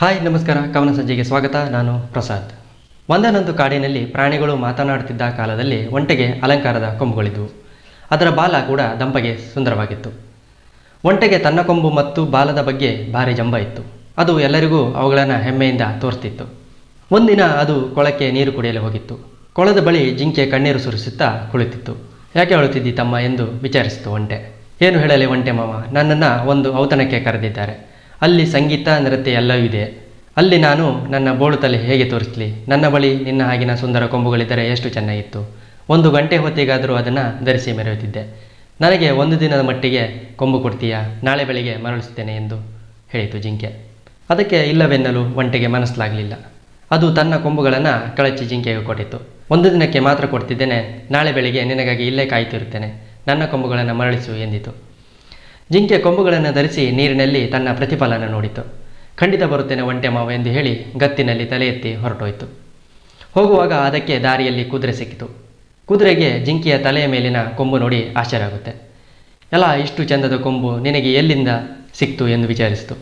Hi, ನಮಸ್ಕಾರ. ಕವನ ಸಂಜೆಗೆ ಸ್ವಾಗತ. ನಾನು ಪ್ರಸಾದ್. ಒಂದನೊಂದು ಕಾಡಿನಲ್ಲಿ ಪ್ರಾಣಿಗಳು ಮಾತನಾಡುತ್ತಿದ್ದ ಕಾಲದಲ್ಲಿ ಒಂಟೆಗೆ ಅಲಂಕಾರದ ಕೊಂಬುಗಳಿದ್ದವು ಅದರ ಬಾಲ ಕೂಡ ದಂಪಗೆ ಸುಂದರವಾಗಿತ್ತು. ಒಂಟೆಗೆ ತನ್ನ ಕೊಂಬು ಮತ್ತು ಬಾಲದ ಬಗ್ಗೆ ಭಾರಿ ಜಂಬ ಇತ್ತು. ಅದು ಎಲ್ಲರಿಗೂ ಅವುಗಳನ್ನು ಹೆಮ್ಮೆಯಿಂದ ತೋರಿಸ್ತಿತ್ತು. ಒಂದಿನ ಅದು ಕೊಳಕ್ಕೆ ನೀರು ಕುಡಿಯಲು ಹೋಗಿತ್ತು. ಕೊಳದ ಬಳಿ ಜಿಂಕೆ ಕಣ್ಣೀರು ಸುರಿಸುತ್ತಾ ಕುಳಿತಿತ್ತು. ಯಾಕೆ ಅಳುತ್ತಿದ್ದಿ ತಮ್ಮ? ಎಂದು ವಿಚಾರಿಸಿತು ಒಂಟೆ. ಏನು ಹೇಳಲಿ ಒಂಟೆ ಮಾವ? ನನ್ನನ್ನು ಒಂದು ಔತಣಕ್ಕೆ ಕರೆದಿದ್ದಾರೆ. ಅಲ್ಲಿ ಸಂಗೀತ, ನೃತ್ಯ ಎಲ್ಲವೂ ಇದೆ. ಅಲ್ಲಿ ನಾನು ನನ್ನ ಬೋಳು ತಲೆ ಹೇಗೆ ತೋರಿಸಲಿ? ನನ್ನ ಬಳಿ ನಿನ್ನ ಹಾಗಿನ ಸುಂದರ ಕೊಂಬುಗಳಿದ್ದರೆ ಎಷ್ಟು ಚೆನ್ನಾಗಿತ್ತು? ಒಂದು ಗಂಟೆ ಹೊತ್ತಿಗಾದರೂ ಅದನ್ನು ಧರಿಸಿ ಮೆರೆಯುತ್ತಿದ್ದೆ. ನನಗೆ ಒಂದು ದಿನದ ಮಟ್ಟಿಗೆ ಕೊಂಬು ಕೊಡ್ತೀಯಾ? ನಾಳೆ ಬೆಳಿಗ್ಗೆ ಮರಳಿಸ್ತೇನೆ ಎಂದು ಹೇಳಿತು ಜಿಂಕೆ. ಅದಕ್ಕೆ ಇಲ್ಲವೆನ್ನಲು ಒಂಟೆಗೆ ಮನಸ್ಸಲಾಗಲಿಲ್ಲ ಅದು ತನ್ನ ಕೊಂಬುಗಳನ್ನು ಕಳಚಿ ಜಿಂಕೆಗೆ ಕೊಟ್ಟಿತು. ಒಂದು ದಿನಕ್ಕೆ ಮಾತ್ರ ಕೊಡ್ತಿದ್ದೇನೆ. ನಾಳೆ ಬೆಳಿಗ್ಗೆ ನಿನಗಾಗಿ ಇಲ್ಲೇ ಕಾಯ್ತಿರುತ್ತೇನೆ. ನನ್ನ ಕೊಂಬುಗಳನ್ನು ಮರಳಿಸು ಎಂದಿತು. ಜಿಂಕೆ ಕೊಂಬುಗಳನ್ನು ಧರಿಸಿ ನೀರಿನಲ್ಲಿ ತನ್ನ ಪ್ರತಿಫಲನ ನೋಡಿತು. ಖಂಡಿತ ಬರುತ್ತೇನೆ ಒಂಟೆ ಮಾವ ಎಂದು ಹೇಳಿ ಗತ್ತಿನಲ್ಲಿ ತಲೆ ಎತ್ತಿ ಹೊರಟೋಯ್ತು. ಹೋಗುವಾಗ ಅದಕ್ಕೆ ದಾರಿಯಲ್ಲಿ ಕುದುರೆ ಸಿಕ್ಕಿತು. ಕುದುರೆಗೆ ಜಿಂಕೆಯ ತಲೆಯ ಮೇಲಿನ ಕೊಂಬು ನೋಡಿ ಆಶ್ಚರ್ಯ ಆಗುತ್ತೆ. ಎಲ್ಲ ಇಷ್ಟು ಚಂದದ ಕೊಂಬು ನಿನಗೆ ಎಲ್ಲಿಂದ ಸಿಕ್ತು? ಎಂದು ವಿಚಾರಿಸಿತು.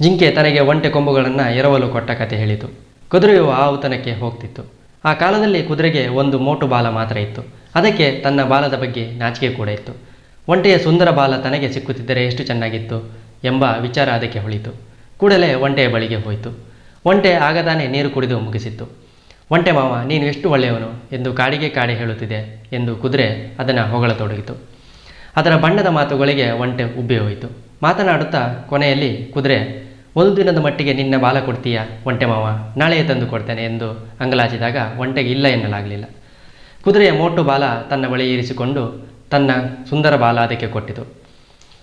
ಜಿಂಕೆ ತನಗೆ ಒಂಟೆ ಕೊಂಬುಗಳನ್ನು ಎರವಲು ಕೊಟ್ಟ ಕತೆ ಹೇಳಿತು. ಕುದುರೆಯು ಆ ಔತಣಕ್ಕೆ ಹೋಗ್ತಿತ್ತು. ಆ ಕಾಲದಲ್ಲಿ ಕುದುರೆಗೆ ಒಂದು ಮೋಟು ಬಾಲ ಮಾತ್ರ ಇತ್ತು. ಅದಕ್ಕೆ ತನ್ನ ಬಾಲದ ಬಗ್ಗೆ ನಾಚಿಕೆ ಕೂಡ ಇತ್ತು. ಒಂಟೆಯ ಸುಂದರ ಬಾಲ ತನಗೆ ಸಿಕ್ಕುತ್ತಿದ್ದರೆ ಎಷ್ಟು ಚೆನ್ನಾಗಿತ್ತು ಎಂಬ ವಿಚಾರ ಅದಕ್ಕೆ ಹೊಳಿತು. ಕೂಡಲೇ ಒಂಟೆಯ ಬಳಿಗೆ ಹೋಯಿತು. ಒಂಟೆ ಆಗದಾನೆ ನೀರು ಕುಡಿದು ಮುಗಿಸಿತ್ತು. ಒಂಟೆ ಮಾವ, ನೀನು ಎಷ್ಟು ಒಳ್ಳೆಯವನು? ಎಂದು ಕಾಡಿಗೆ ಕಾಡಿ ಹೇಳುತ್ತಿದೆ ಎಂದು ಕುದುರೆ ಅದನ್ನು ಹೊಗಳತೊಡಗಿತು. ಅದರ ಬಣ್ಣದ ಮಾತುಗಳಿಗೆ ಒಂಟೆ ಉಬ್ಬಿ ಹೋಯಿತು. ಮಾತನಾಡುತ್ತಾ ಕೊನೆಯಲ್ಲಿ ಕುದುರೆ, ಒಂದು ದಿನದ ಮಟ್ಟಿಗೆ ನಿನ್ನ ಬಾಲ ಕೊಡ್ತೀಯಾ? ಒಂಟೆ ಮಾವ, ನಾಳೆಯೇ ತಂದು ಕೊಡ್ತೇನೆ ಎಂದು ಅಂಗಲಾಚಿದಾಗ, ಒಂಟೆಗೆ ಇಲ್ಲ ಎನ್ನಲಾಗಲಿಲ್ಲ. ಕುದುರೆಯ ಮೋಟು ಬಾಲ ತನ್ನ ಬಳಿ ಇರಿಸಿಕೊಂಡು ತನ್ನ ಸುಂದರ ಬಾಲ ಅದಕ್ಕೆ ಕೊಟ್ಟಿತು.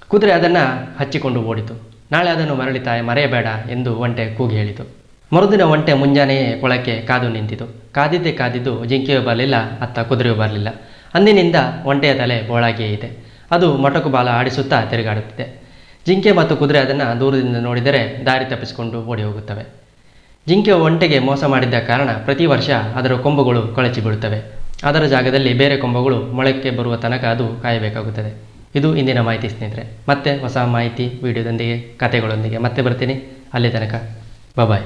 ಕುದುರೆ ಅದನ್ನು ಹಚ್ಚಿಕೊಂಡು ಓಡಿತು. ನಾಳೆ ಅದನ್ನು ಮರಳಿತಾ ಮರೆಯಬೇಡ ಎಂದು ಒಂಟೆ ಕೂಗಿ ಹೇಳಿತು. ಮರುದಿನ ಒಂಟೆ ಮುಂಜಾನೆಯೇ ಕೊಳಕ್ಕೆ ಕಾದು ನಿಂತಿತು. ಕಾದಿದ್ದೇ ಕಾದಿದ್ದು ಜಿಂಕೆಯೂ ಬರಲಿಲ್ಲ, ಅತ್ತ ಕುದುರೆಯೂ ಬರಲಿಲ್ಲ. ಅಂದಿನಿಂದ ಒಂಟೆಯ ತಲೆ ಬೋಳಾಗಿಯೇ ಇದೆ. ಅದು ಮೊಟಕು ಬಾಲ ಆಡಿಸುತ್ತಾ ತಿರುಗಾಡುತ್ತಿದೆ. ಜಿಂಕೆ ಮತ್ತು ಕುದುರೆ ಅದನ್ನು ದೂರದಿಂದ ನೋಡಿದರೆ ದಾರಿ ತಪ್ಪಿಸಿಕೊಂಡು ಓಡಿ ಹೋಗುತ್ತವೆ. ಜಿಂಕೆ ಒಂಟೆಗೆ ಮೋಸ ಮಾಡಿದ್ದ ಕಾರಣ ಪ್ರತಿ ವರ್ಷ ಅದರ ಕೊಂಬುಗಳು ಕೊಳಚಿ ಬೀಳುತ್ತವೆ. ಅದರ ಜಾಗದಲ್ಲಿ ಬೇರೆ ಕೊಂಬಗಳು ಮೊಳಕ್ಕೆ ಬರುವ ತನಕ ಅದು ಕಾಯಬೇಕಾಗುತ್ತದೆ. ಇದು ಇಂದಿನ ಮಾಹಿತಿ ಸ್ನೇಹಿತರೆ. ಮತ್ತೆ ಹೊಸ ಮಾಹಿತಿ, ವಿಡಿಯೋದೊಂದಿಗೆ, ಕಥೆಗಳೊಂದಿಗೆ ಮತ್ತೆ ಬರ್ತೀನಿ. ಅಲ್ಲಿ ತನಕ. ಬಾಯ್